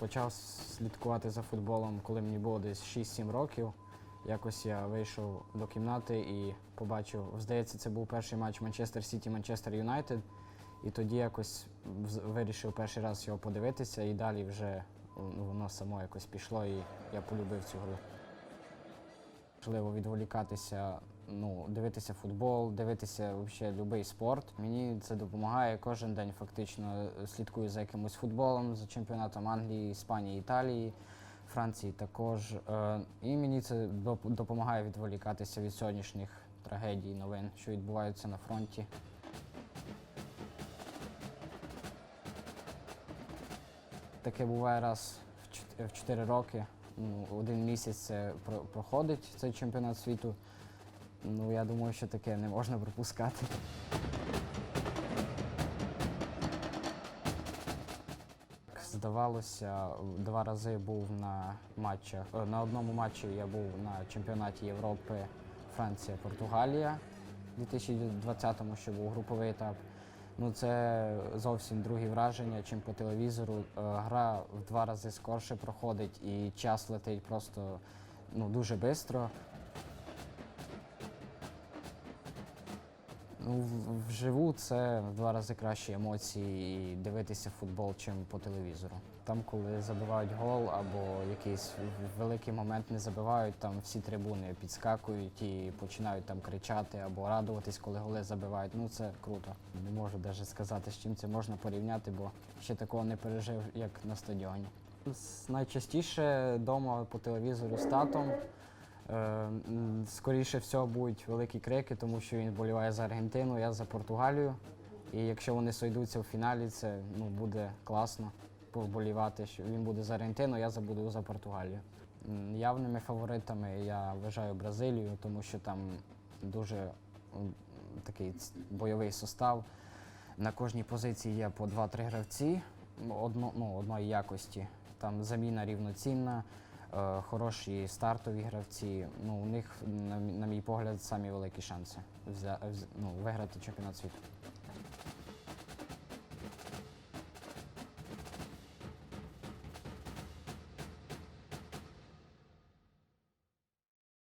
почав слідкувати за футболом, коли мені було десь 6-7 років. Якось я вийшов до кімнати і побачив, здається, це був перший матч Манчестер Сіті Манчестер Юнайтед. І тоді якось вирішив перший раз його подивитися, і далі вже ну, воно само якось пішло, і я полюбив цю гру. Важливо відволікатися, ну, дивитися футбол, дивитися взагалі будь-який спорт. Мені це допомагає кожен день фактично слідкую за якимось футболом, за чемпіонатом Англії, Іспанії, Італії, Франції також. Е, І мені це допомагає відволікатися від сьогоднішніх трагедій, новин, що відбуваються на фронті. Таке буває раз в чот- 4 роки. Ну, один місяць це проходить цей чемпіонат світу. Ну, я думаю, що таке не можна пропускати. Здавалося, два рази був на матчах. Е, На одному матчі я був на чемпіонаті Європи Франція-Португалія у 2020-му, що був груповий етап. Ну, це зовсім другі враження, чим по телевізору. Е, Гра в два рази скорше проходить і час летить просто ну, дуже швидко. Ну, вживу це в два рази кращі емоції і дивитися футбол, чим по телевізору. Там, коли забивають гол або якийсь великий момент не забивають, там всі трибуни підскакують і починають там кричати або радуватись, коли голи забивають. Ну це круто. Не можу навіть сказати, з чим це можна порівняти, бо ще такого не пережив, як на стадіоні. Найчастіше вдома по телевізору з татом. Е, Скоріше всього будуть великі крики, тому що він боліває за Аргентину, я за Португалію. І якщо вони сойдуться в фіналі, це ну, буде класно повболівати, що він буде за Аргентину, я за- буду за Португалію. Явними фаворитами я вважаю Бразилію, тому що там дуже такий бойовий состав. На кожній позиції є по 2-3 гравці одно, ну, одної якості. Там заміна рівноцінна, хороші стартові гравці. Ну, у них, на, мій- погляд, самі великі шанси ну, виграти чемпіонат світу.